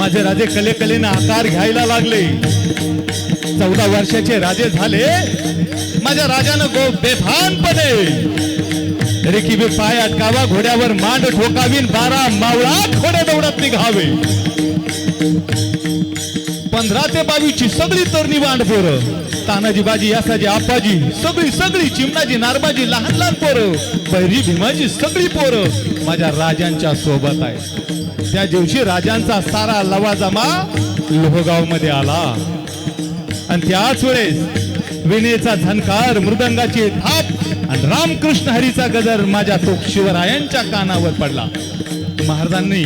माझे राजे कले आकार घ्यायला लागले. चौदा वर्षाचे राजे झाले. माझ्या राजानं गो बेभानपणे रेखीबे पाय अटकावा घोड्यावर मांड ठोकावीन बारा मावळा खोडे दौडत निघावे. पंधरा ते बावीसची सगळी तरणी वांड पोरं. तानाजी बाजी यासाजी आपाजी सगळी सगळी चिमणाजी नारबाजी लहान लहान पोरं. बैरी भीमाजी सगळी पोरं माझ्या राजांच्या सोबत आहे त्या दिवशी राजांचा सारा लवाजमा लोहगावमध्ये आला. आणि त्याच वेळेस विणेचा झनकार मृदंगाची थाप आणि रामकृष्ण हरीचा गजर माझ्या तो शिवरायांच्या कानावर पडला. महाराजांनी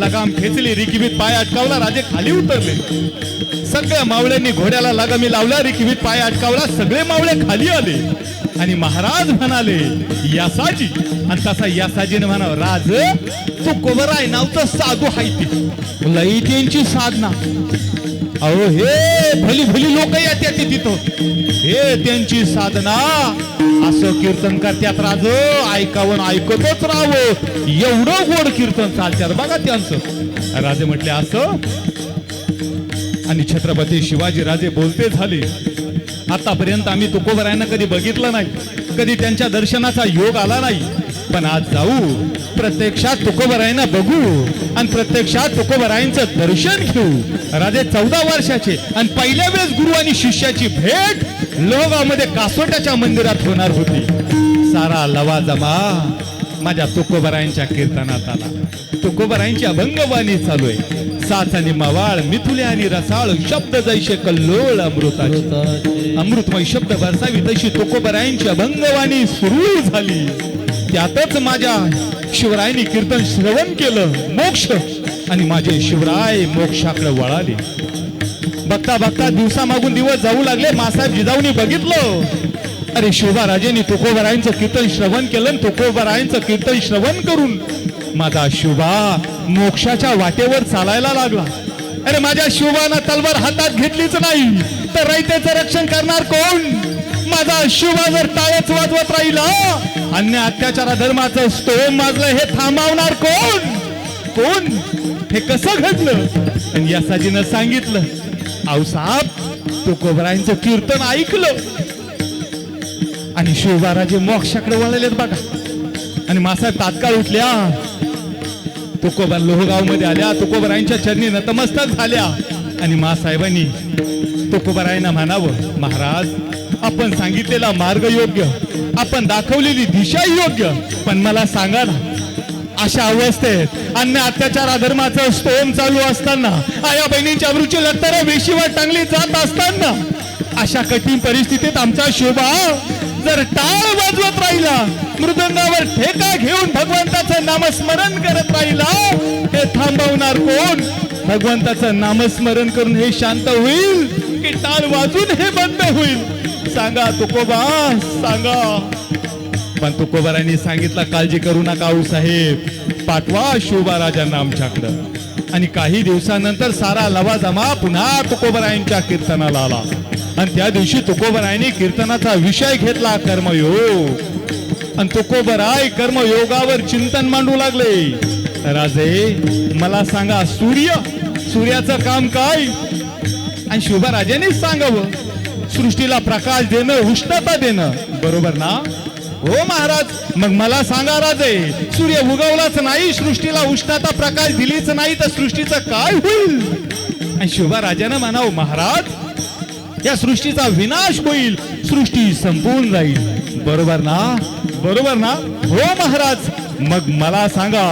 लगाम खेचली रिकिबीत पाय अटकावला राजे खाली उतरले. सगळ्या मावळ्यांनी घोड्याला लगामी लावला रिकिबीत पाय अटकावला सगळे मावळे खाली आले. आणि महाराज म्हणाले यासाजी. आणि तसा यासाजीने म्हणाव राज तू कोबराय नावचं साधू हायती लई त्यांची साधना. अहो हे भली भली लोक येतात ते तिथं. हे त्यांची साधना. असं कीर्तन करत्यात राज. ऐकावं ऐकतच राहावं एवढं गोड कीर्तन चालत्यात बघा त्यांचं. राजे म्हटले असं? आणि छत्रपती शिवाजी राजे बोलते झाले. आतापर्यंत आम्ही तुकोबरायांना कधी बघितलं नाही. कधी त्यांच्या दर्शनाचा योग आला नाही. पण आज जाऊ. प्रत्यक्षात तुकोबरायांना बघू आणि प्रत्यक्षात तुकोबरायांचं दर्शन घेऊ. राजे चौदा वर्षाचे आणि पहिल्या वेळेस गुरु आणि शिष्याची भेट लोहगावमध्ये कासोट्याच्या मंदिरात होणार होती. सारा लवाजमा माझ्या तुकोबरायांच्या कीर्तनात आला. तुकोबरायांची अभंगवाणी चालू आहे. साथ आणि मवाळ मिथुले आणि रसाळ शब्द जैसे कल्लोळ अमृताची. अमृतमय शब्द बरसावी तशी तुकोबरायांची अभंगवाणी सुरू झाली. त्यातच माझ्या शिवरायनी कीर्तन श्रवण केलं मोक्ष. आणि माझे शिवराय मोक्षाकडे वळाले. बघता बघता दिवसा मागून दिवस जाऊ लागले मासाहेब जिजाऊनी बघितलं. अरे शोभाराजेंनी तुकोबरायांचं कीर्तन श्रवण केलं आणि तुकोबरायांचं कीर्तन श्रवण करून माझा शुभा मोक्षाच्या वाटेवर चालायला लागला. अरे माझ्या शिवानं तलवार हातात घेतलीच नाही. तर रयतेचं रक्षण करणार कोण? माझा शुभा जर टाळेच वाजवत राहिला अन्य अत्याचारा धर्माचं स्तोम माजलं हे थांबवणार कोण? कोण? हे कसं घडलं? आणि यासाजीनं सांगितलं आऊसाहेब तुकोबरायांचं कीर्तन ऐकलं. आणि शिवबाराजे मोक्षाकडे वळलेत बघा. आणि मासाहेब तात्काळ उठल्या. तुकोबा लोहगावमध्ये आल्या तुकोबरायांच्या चरणी नतमस्तक झाल्या. आणि मासाहेबांनी तुकोबरायांना म्हणावं महाराज आपण सांगितलेला मार्ग योग्य आपण दाखवलेली दिशा योग्य पण मला सांगा ना अशा अवस्थेत अन्य अत्याचार अधर्माचं स्तोम चालू असताना आया बहिणींच्या अमृतची लक्तर वेशीवर टांगली जात असताना अशा कठीण परिस्थितीत आमचा शोभा जर टाळ वाजवत राहिला मृदंगावर ठेका घेऊन भगवंताचं नामस्मरण करत राहिला हे थांबवणार कोण? भगवंताचं नामस्मरण करून हे शांत होईल की टाळ वाजून हे बंद होईल? सांगा तुकोबा सांगा. पण तुकोबारांनी सांगितलं काळजी करू नका साहेब. पाठवा शोभा राजांना आमच्याकडं. आणि काही दिवसानंतर सारा लवाजमा पुन्हा तुकोबरायांच्या कीर्तनाला आला. आणि त्या दिवशी तुकोबरायांनी कीर्तनाचा विषय घेतला कर्मयोग. आणि तुकोबराय कर्मयोगावर चिंतन मांडू लागले. राजे मला सांगा सूर्य सूर्याचं काम काय? आणि शुभराजांनी सांगावं. सृष्टीला प्रकाश देणं उष्णता देणं. बरोबर ना? हो महाराज. मग मला सांगा राजे सूर्य उगवलाच नाही सृष्टीला उष्णता प्रकाश दिलीच नाही तर सृष्टीचं काय होईल? आणि राजानं म्हणावं महाराज या सृष्टीचा विनाश होईल सृष्टी संपून जाईल. बरोबर ना? बरोबर ना? हो महाराज. मग मला सांगा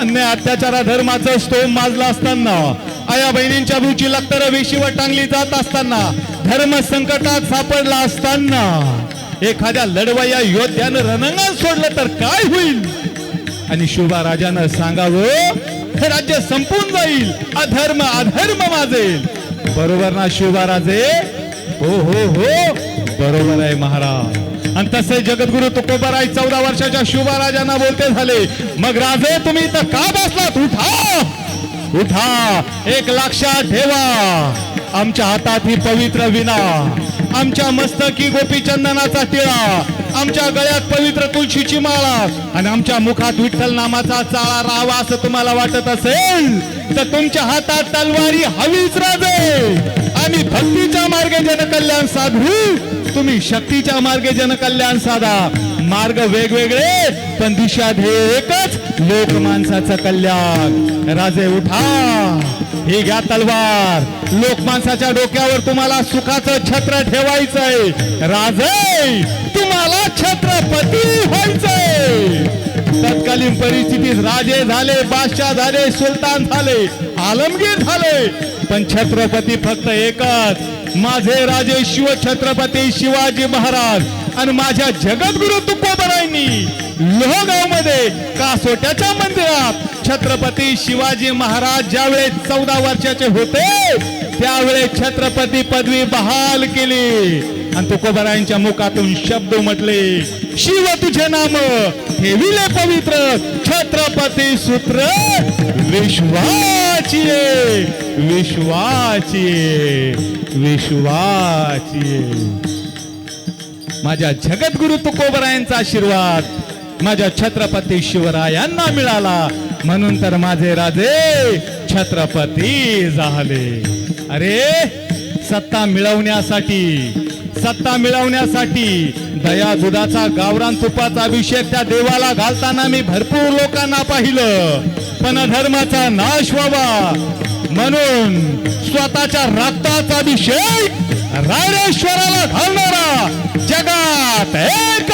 अन्य अत्याचारा धर्माचं स्तोम माजला असताना आया बहिणींच्या भूची लक्तर वेशीवर टांगली जात असताना धर्म संकटात सापडला असताना एखाद्या लढवया योद्ध्यानं रणंगण सोडलं तर काय होईल? आणि शुभा राजानं सांगावं हे राज्य संपून जाईल अधर्म अधर्म माजेल बरोबर ना शिवबा राजे? हो हो हो बरोबर आहे महाराज. आणि तसे जगद्गुरु तुकोबराय चौदा वर्षाच्या शुभा राजांना बोलते झाले. मग राजे तुम्ही इथं का बसलात? उठा! उठा! एक लक्षात ठेवा. आमच्या हातात ही पवित्र विना आमच्या मस्तकी गोपीचंदनाचा टिळा. आमच्या गळ्यात पवित्र तुळशीची माळा. आणि आमच्या मुखात विठ्ठल नामाचा चाळा राहावा असं तुम्हाला वाटत असेल तर तुमच्या हातात तलवारी हवीच राजे. आम्ही भक्तीच्या मार्गे जनकल्याण साधू. तुम्ही शक्तीच्या मार्गे जनकल्याण साधा. मार्ग वेगवेगळे पण दिशा ध्येय एकच. लोक माणसाचं कल्याण. राजे उठा. ही घ्या तलवार. लोक माणसाच्या डोक्यावर तुम्हाला सुखाचं छत्र ठेवायचंय. राजे तुम्हाला छत्रपती व्हायचंय. तत्कालीन परिस्थितीत राजे झाले बादशाह झाले सुलतान झाले आलमगीर झाले. पण छत्रपती फक्त एकच. माझे राजे शिव छत्रपती शिवाजी महाराज आणि माझ्या जगद्गुरु तुकोबरायांनी लोहगा कासोट्याच्या मंदिरात. छत्रपती शिवाजी महाराज ज्यावेळेस चौदा वर्षाचे होते त्यावेळेस छत्रपती पदवी बहाल केली. आणि तुकोबरायांच्या मुखातून शब्द म्हटले शिव तुझे नाम ठेविले पवित्र छत्रपती सूत्र विश्वाची विश्वाची विश्वाची माझ्या जगद्गुरु तुकोबरायांचा आशीर्वाद. माझ्या छत्रपती शिवरायांना मिळाला. म्हणून तर माझे राजे छत्रपती झाले. अरे सत्ता मिळवण्यासाठी सत्ता मिळवण्यासाठी दया दुधाचा गावरान तुपाचा अभिषेक त्या देवाला घालताना मी भरपूर लोकांना पाहिलं. पण धर्माचा नाश व्हावा. म्हणून स्वतःच्या रक्ताचा अभिषेक रायरेश्वराला घालणारा जगात एक